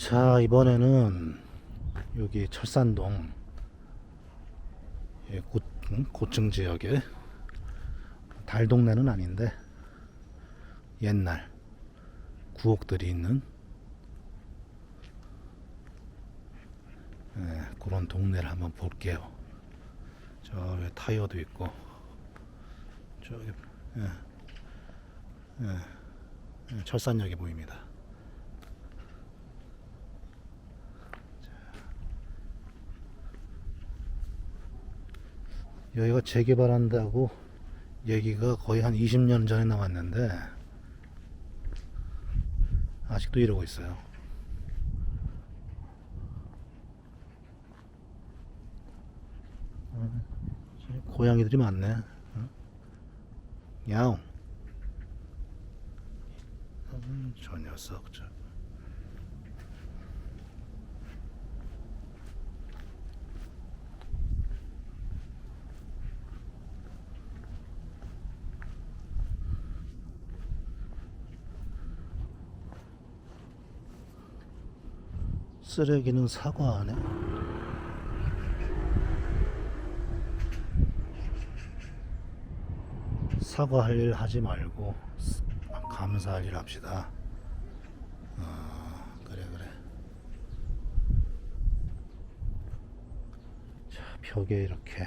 자 이번에는 여기 철산동 예, 고, 음, 고층 지역에 달 동네는 아닌데 옛날 구옥들이 있는 예, 그런 동네를 한번 볼게요. 저 타이어도 있고 저기 예, 예, 예, 철산역이 보입니다. 여기가 재개발한다고 얘기가 거의 한 20년 전에 나왔는데 아직도 이러고 있어요. 어, 고양이들이 많네. 어? 야옹. 음, 저 녀석 저. 쓰레기는 사과 안에. 사과할 일 하지 말고 스- 감사할 일 합시다. 어, 벽에 이렇게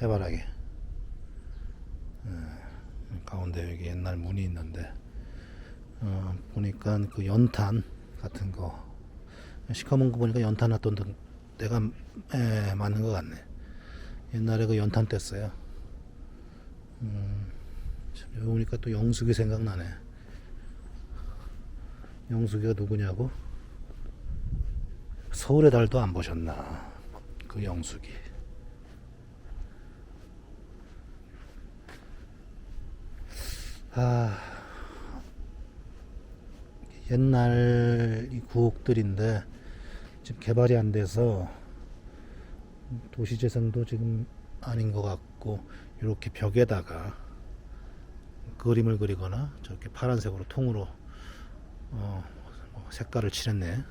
해바라기. 어, 가운데 여기 옛날 문이 있는데 어, 보니까 그 연탄 같은 거 시커먼 거 보니까 연탄 데- 데가 에, 맞는 것 같네. 옛날에 그 연탄 뗐어요. 음, 참, 여기 오니까 또 영숙이 생각나네. 영숙이가 누구냐고? 서울의 달도 안 보셨나? 그 영숙이. 아, 옛날 이 구옥들인데 지금 개발이 안 돼서 도시재생도 지금 아닌 것 같고 이렇게 벽에다가 그림을 그리거나 저렇게 파란색으로 통으로 어, 뭐 색깔을 칠했네.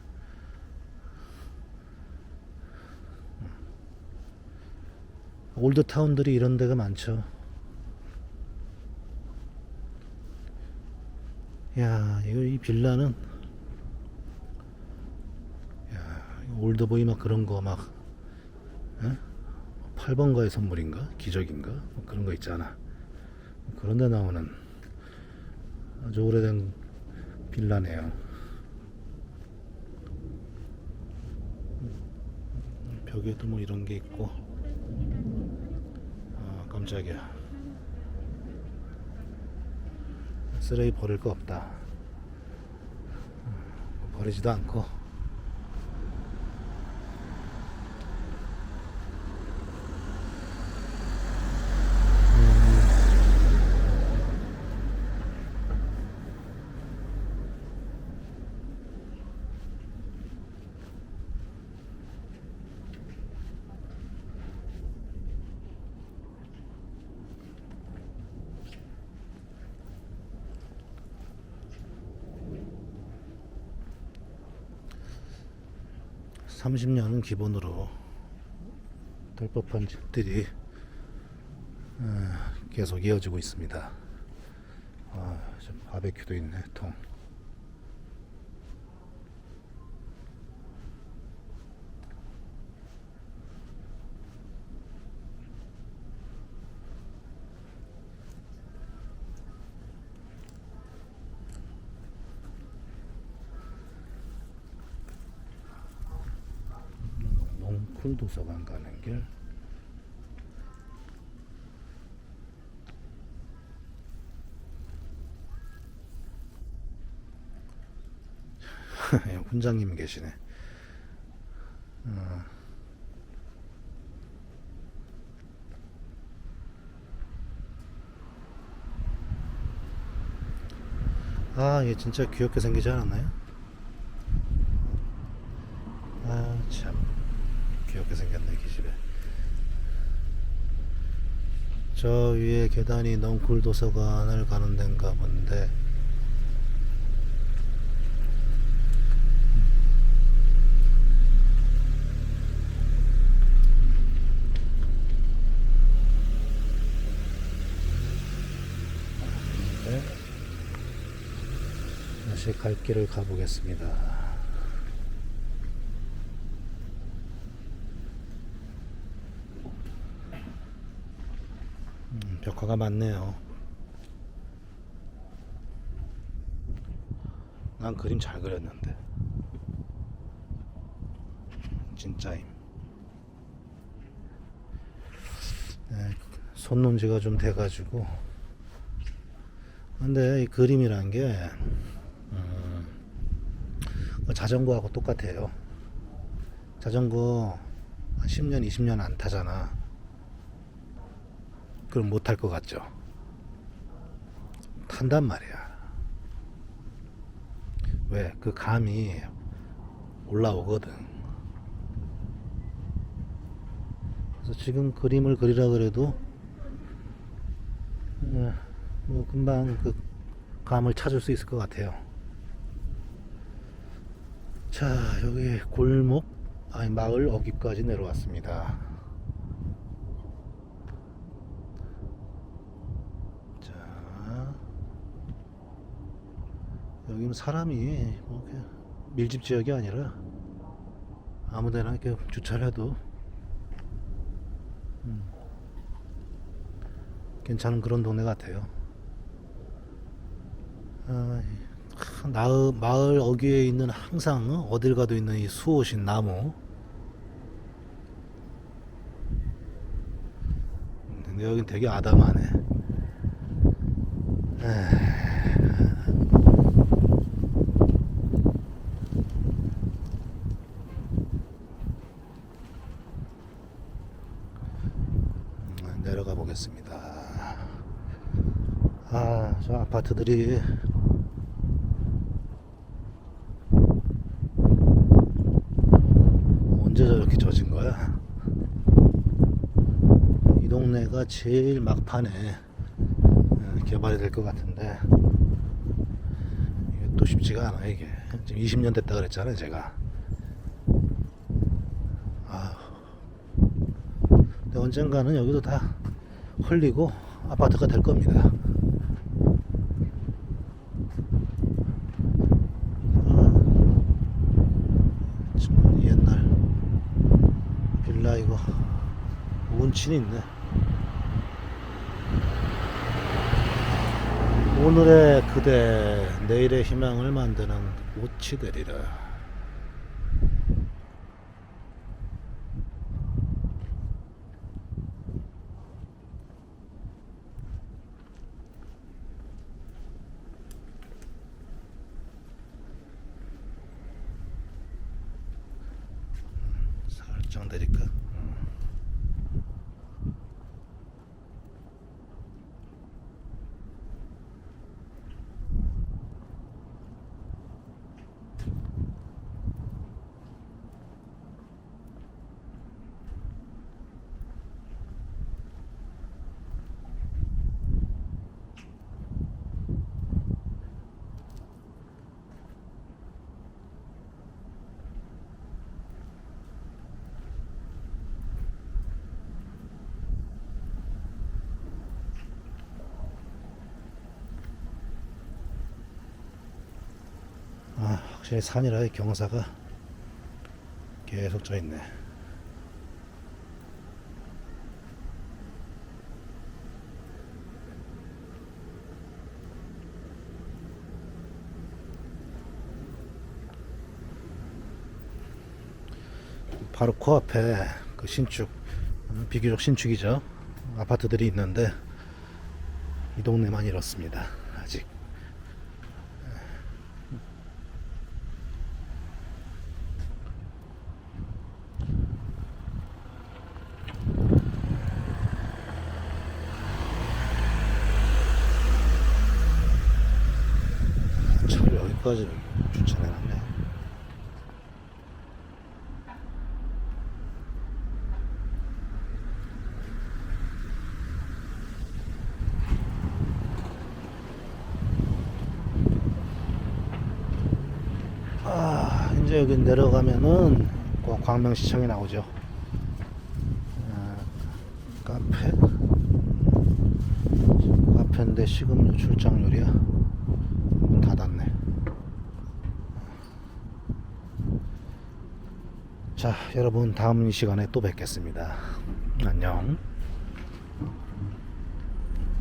음. 올드 타운들이 이런 데가 많죠. 야, 이거 이 빌라는 야, 올드보이 막 그런 거 막 8번가의 선물인가? 기적인가? 뭐 그런 거 있잖아. 그런 데 나오는 아주 오래된 빌라네요. 벽에도 뭐 이런 게 있고. 아, 깜짝이야. 쓰레기 버릴 거 없다. 버리지도 않고. 삼십 년은 기본으로 될 법한 집들이 어, 계속 이어지고 있습니다. 아, 저 바베큐도 있네, 통. 농쿨 도서관 가는 길. 훈장님 계시네. 어. 아, 얘 진짜 귀엽게 생기지 않았나요? 아, 참. 귀엽게 생겼네 기집애. 저 위에 계단이 넝쿨 도서관을 가는 데인가 본데. 네. 다시 갈 길을 가보겠습니다. 음, 벽화가 많네요. 난 그림 잘 그렸는데. 진짜임. 네, 손논지가 좀 돼가지고. 근데 이 그림이란 게 음, 그 자전거하고 똑같아요. 자전거 한 10년, 20년 안 타잖아. 그럼 못탈것 같죠? 탄단 말이야. 왜? 그 감이 올라오거든. 그래서 지금 그림을 그리라 그래도 예, 뭐 금방 그 감을 찾을 수 있을 것 같아요. 자, 여기 골목, 아니 마을 어귀까지 내려왔습니다. 자, 여기는 사람이 뭐 밀집 지역이 아니라 아무데나 이렇게 주차를 해도 음, 괜찮은 그런 동네 같아요. 아, 이 나의, 마을 어귀에 있는 항상 어, 어딜 가도 있는 이 수호신 나무. 근데 여긴 되게 아담하네. 음, 내려가 보겠습니다. 아, 저 아파트들이. 언제 저렇게 젖은 거야? 이 동네가 제일 막판에 어, 개발이 될 것 같은데. 이게 또 쉽지가 않아 이게. 지금 20년 됐다 그랬잖아요 제가. 아 근데 언젠가는 여기도 다 흘리고 아파트가 될 겁니다 아, 참 옛날 이거. 운치는 있네. 오늘의 그대 내일의 희망을 만드는 되리라. 살짝 내릴까? 아, 확실히 산이라 경사가 계속 져 있네. 바로 코앞에 그 신축, 음, 비교적 신축이죠. 아파트들이 있는데 이 동네만 이렇습니다. 아직. 차를 여기까지 주차해놨네. 아, 이제 여기 내려가면은 그 광명시청이 나오죠. 아, 카페. 카페인데 식음료 출장료이야. 문 닫았네. 자, 여러분 다음 이 시간에 또 뵙겠습니다. 안녕.